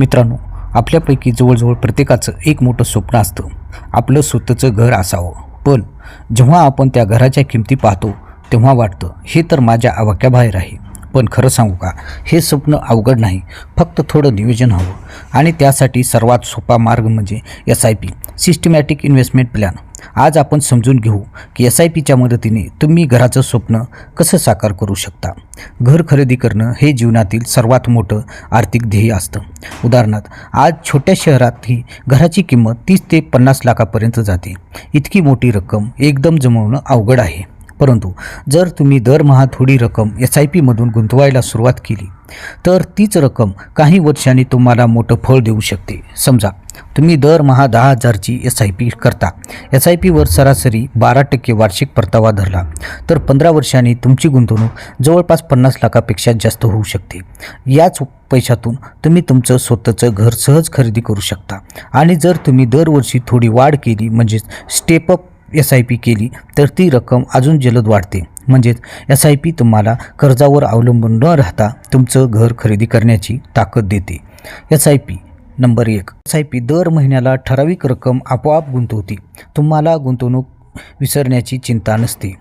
मित्रांनो आपल्यापैकी जवळजवळ प्रत्येकाचं एक मोठं स्वप्न असतं. आपलं स्वतःचं घर असावं. पण जेव्हा आपण त्या घराच्या किमती पाहतो तेव्हा वाटतं हे तर माझ्या आवाक्याबाहेर आहे. पण खरं सांगू का हे स्वप्न अवघड नाही. फक्त थोडं नियोजन हवं. आणि त्यासाठी सर्वात सोपा मार्ग म्हणजे S I P systematic investment plan आज आपण समजून घेऊ की एस आय पीच्या मदतीने तुम्ही घराचं स्वप्न कसं साकार करू शकता. घर खरेदी करणं हे जीवनातील सर्वात मोठं आर्थिक ध्येय असतं. उदाहरणार्थ आज छोट्या शहरातही घराची किंमत तीस ते पन्नास लाखापर्यंत जाते. इतकी मोठी रक्कम एकदम जमवणं अवघड आहे. परंतु जर तुम्ही दरमहा थोडी रक्कम एस आय पीमधून गुंतवायला सुरुवात केली तर तीच रक्कम काही वर्षांनी तुम्हाला मोठं फळ देऊ शकते. समजा तुम्ही दरमहा दहा हजारची एस आय पी करता. एस आय पीवर सरासरी बारा टक्के वार्षिक परतावा धरला तर पंधरा वर्षांनी तुमची गुंतवणूक जवळपास पन्नास लाखापेक्षा जास्त होऊ शकते. याच पैशातून तुम्ही तुमचं स्वतःचं घर सहज खरेदी करू शकता. आणि जर तुम्ही दरवर्षी थोडी वाढ केली म्हणजेच step up S I P केली तर ती रक्कम अजून जलद वाढते. म्हणजेच एस आय पी तुम्हाला कर्जावर अवलंबून न राहता तुमचं घर खरेदी करण्याची ताकद देते. एस आय पी नंबर एक. एस आय पी दर महिन्याला ठराविक रक्कम आपोआप गुंतवते. तुम्हाला गुंतवणूक विसरण्याची चिंता नसते.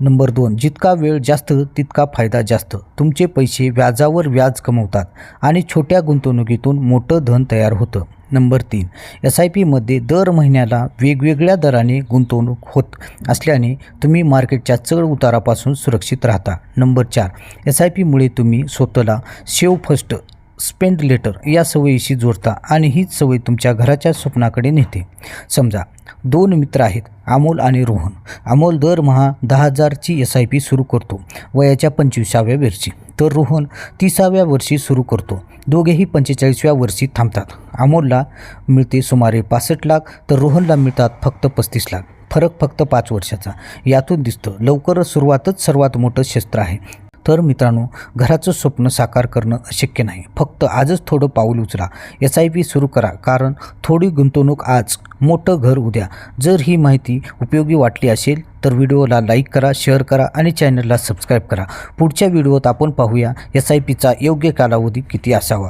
नंबर दोन. जितका वेळ जास्त तितका फायदा जास्त. तुमचे पैसे व्याजावर व्याज कमवतात आणि छोट्या गुंतवणुकीतून मोठं धन तयार होतं. नंबर तीन. एस आय पीमध्ये दर महिन्याला वेगवेगळ्या दराने गुंतवणूक होत असल्याने तुम्ही मार्केटच्या चढ उतारापासून सुरक्षित राहता. नंबर चार. एस आय पीमुळे तुम्ही स्वतःला सेव फर्स्ट स्पेंड लेटर या सवयीशी जोडता आणि हीच सवय तुमच्या घराच्या स्वप्नाकडे नेते. समजा दोन मित्र आहेत अमोल आणि रोहन. अमोल दरमहा दहा हजारची एस आय पी सुरू करतो. वयाच्या पंचवीसाव्या वेरची तर रोहन तिसाव्या वर्षी सुरू करतो. दोघेही पंचेचाळीसव्या वर्षी थांबतात. अमोलला मिळते सुमारे पासष्ट लाख तर रोहनला मिळतात फक्त पस्तीस लाख. फरक फक्त पाच वर्षाचा. यातून दिसतं लवकरच सुरुवातच सर्वात मोठं शस्त्र आहे. तर मित्रांनो घराचं स्वप्न साकार करणं अशक्य नाही. फक्त आजच थोडं पाऊल उचला. एस आय पी सुरू करा कारण थोडी गुंतवणूक आज. मोठं घर उद्या. जर ही माहिती उपयोगी वाटली असेल तर व्हिडिओला लाईक करा शेअर करा आणि चॅनलला सबस्क्राईब करा. पुढच्या व्हिडिओत आपण पाहूया एस आय पीचा योग्य कालावधी किती असावा.